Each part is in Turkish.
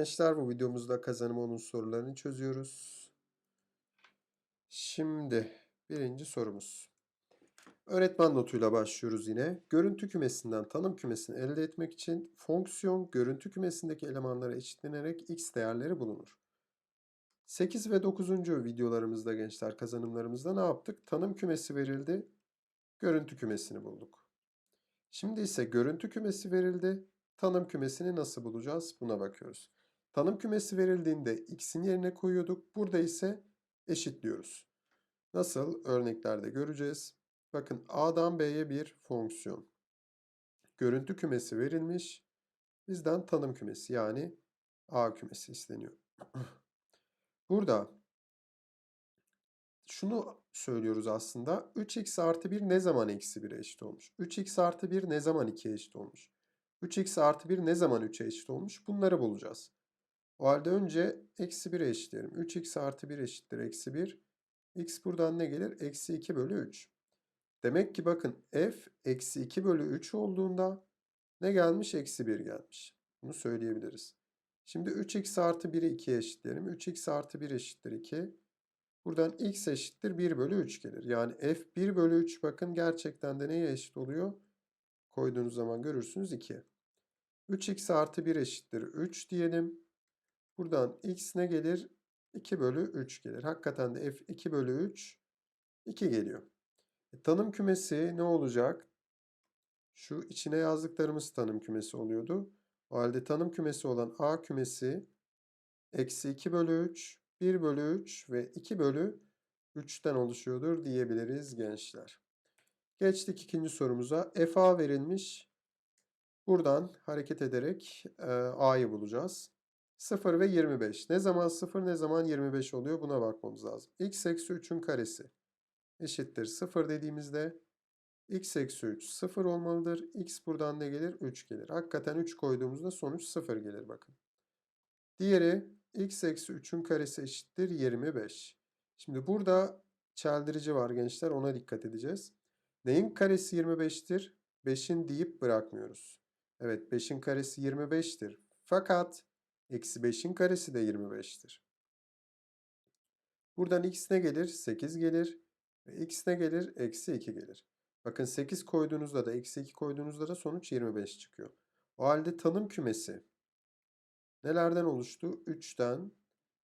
gençler. Bu videomuzda kazanım onun sorularını çözüyoruz. Şimdi birinci sorumuz. Öğretmen notuyla başlıyoruz yine. Görüntü kümesinden tanım kümesini elde etmek için fonksiyon görüntü kümesindeki elemanlara eşitlenerek x değerleri bulunur. 8 ve 9. videolarımızda gençler kazanımlarımızda ne yaptık? Tanım kümesi verildi. Görüntü kümesini bulduk. Şimdi ise görüntü kümesi verildi. Tanım kümesini nasıl bulacağız? Buna bakıyoruz. Tanım kümesi verildiğinde x'in yerine koyuyorduk. Burada ise eşitliyoruz. Nasıl? Örneklerde göreceğiz. Bakın A'dan B'ye bir fonksiyon. Görüntü kümesi verilmiş. Bizden tanım kümesi yani A kümesi isteniyor. Burada şunu söylüyoruz aslında. 3x artı 1 ne zaman eksi 1'e eşit olmuş? 3x artı 1 ne zaman 2'ye eşit olmuş? 3x artı 1 ne zaman 3'e eşit olmuş? Bunları bulacağız. O halde önce eksi 1'e eşitleyelim. 3x artı 1 eşittir eksi 1. x buradan ne gelir? Eksi 2 bölü 3. Demek ki bakın f eksi 2 bölü 3 olduğunda ne gelmiş? Eksi 1 gelmiş. Bunu söyleyebiliriz. Şimdi 3x artı 1'i 2'ye eşitleyelim. 3x artı 1 eşittir 2. Buradan x eşittir 1 bölü 3 gelir. Yani f 1 bölü 3 bakın gerçekten de neye eşit oluyor? Koyduğunuz zaman görürsünüz 2. 3x artı 1 eşittir 3 diyelim. Buradan x ne gelir? 2 bölü 3 gelir. Hakikaten de f 2 bölü 3 2 geliyor. E, tanım kümesi ne olacak? Şu içine yazdıklarımız tanım kümesi oluyordu. O halde tanım kümesi olan A kümesi eksi 2 bölü 3, 1 bölü 3 ve 2 bölü 3'ten oluşuyordur diyebiliriz gençler. Geçtik ikinci sorumuza. FA verilmiş. Buradan hareket ederek e, A'yı bulacağız. 0 ve 25. Ne zaman 0 ne zaman 25 oluyor buna bakmamız lazım. x eksi 3'ün karesi eşittir 0 dediğimizde x eksi 3 0 olmalıdır. x buradan ne gelir? 3 gelir. Hakikaten 3 koyduğumuzda sonuç 0 gelir bakın. Diğeri x eksi 3'ün karesi eşittir 25. Şimdi burada çeldirici var gençler ona dikkat edeceğiz. Neyin karesi 25'tir? 5'in deyip bırakmıyoruz. Evet 5'in karesi 25'tir. Fakat eksi 5'in karesi de 25'tir. Buradan x ne gelir? 8 gelir. Ve x ne gelir? Eksi 2 gelir. Bakın 8 koyduğunuzda da eksi 2 koyduğunuzda da sonuç 25 çıkıyor. O halde tanım kümesi nelerden oluştu? 3'ten,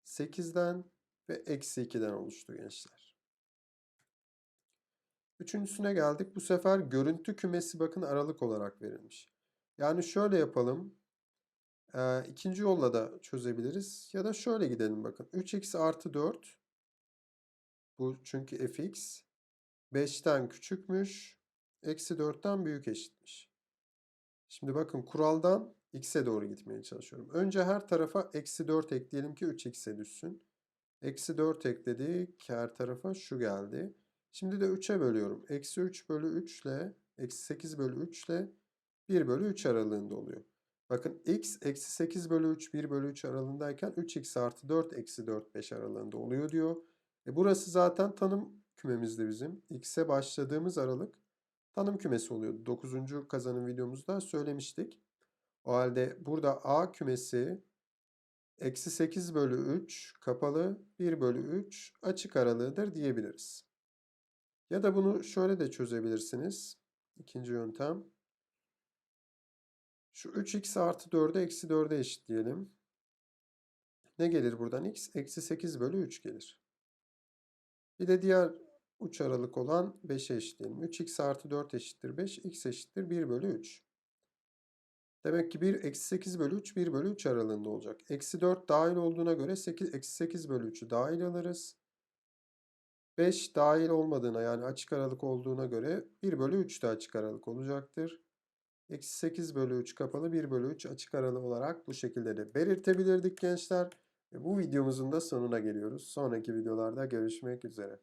8'den ve eksi 2'den oluştu gençler. Üçüncüsüne geldik. Bu sefer görüntü kümesi bakın aralık olarak verilmiş. Yani şöyle yapalım. Ee, ikinci yolla da çözebiliriz. Ya da şöyle gidelim bakın. 3x artı 4. Bu çünkü fx. 5'ten küçükmüş. Eksi 4'ten büyük eşitmiş. Şimdi bakın kuraldan x'e doğru gitmeye çalışıyorum. Önce her tarafa eksi 4 ekleyelim ki 3x'e düşsün. Eksi 4 ekledik. Her tarafa şu geldi. Şimdi de 3'e bölüyorum. Eksi 3 bölü 3 ile eksi 8 bölü 3 ile 1 bölü 3 aralığında oluyor. Bakın x eksi 8 bölü 3 1 bölü 3 aralığındayken 3x artı 4 eksi 4 5 aralığında oluyor diyor. E burası zaten tanım kümemizde bizim. X'e başladığımız aralık tanım kümesi oluyordu. 9. kazanım videomuzda söylemiştik. O halde burada A kümesi eksi 8 bölü 3 kapalı 1 bölü 3 açık aralığıdır diyebiliriz. Ya da bunu şöyle de çözebilirsiniz. İkinci yöntem. Şu 3x artı 4'e eksi 4'e eşitleyelim. Ne gelir buradan x? Eksi 8 bölü 3 gelir. Bir de diğer uç aralık olan 5'e eşitleyelim. 3x artı 4 eşittir 5. x eşittir 1 bölü 3. Demek ki 1 eksi 8 bölü 3 1 bölü 3 aralığında olacak. Eksi 4 dahil olduğuna göre 8, eksi 8 bölü 3'ü dahil alırız. 5 dahil olmadığına yani açık aralık olduğuna göre 1 bölü 3 de açık aralık olacaktır. Eksi 8 bölü 3 kapalı 1 bölü 3 açık aralı olarak bu şekilde de belirtebilirdik gençler. E, bu videomuzun da sonuna geliyoruz. Sonraki videolarda görüşmek üzere.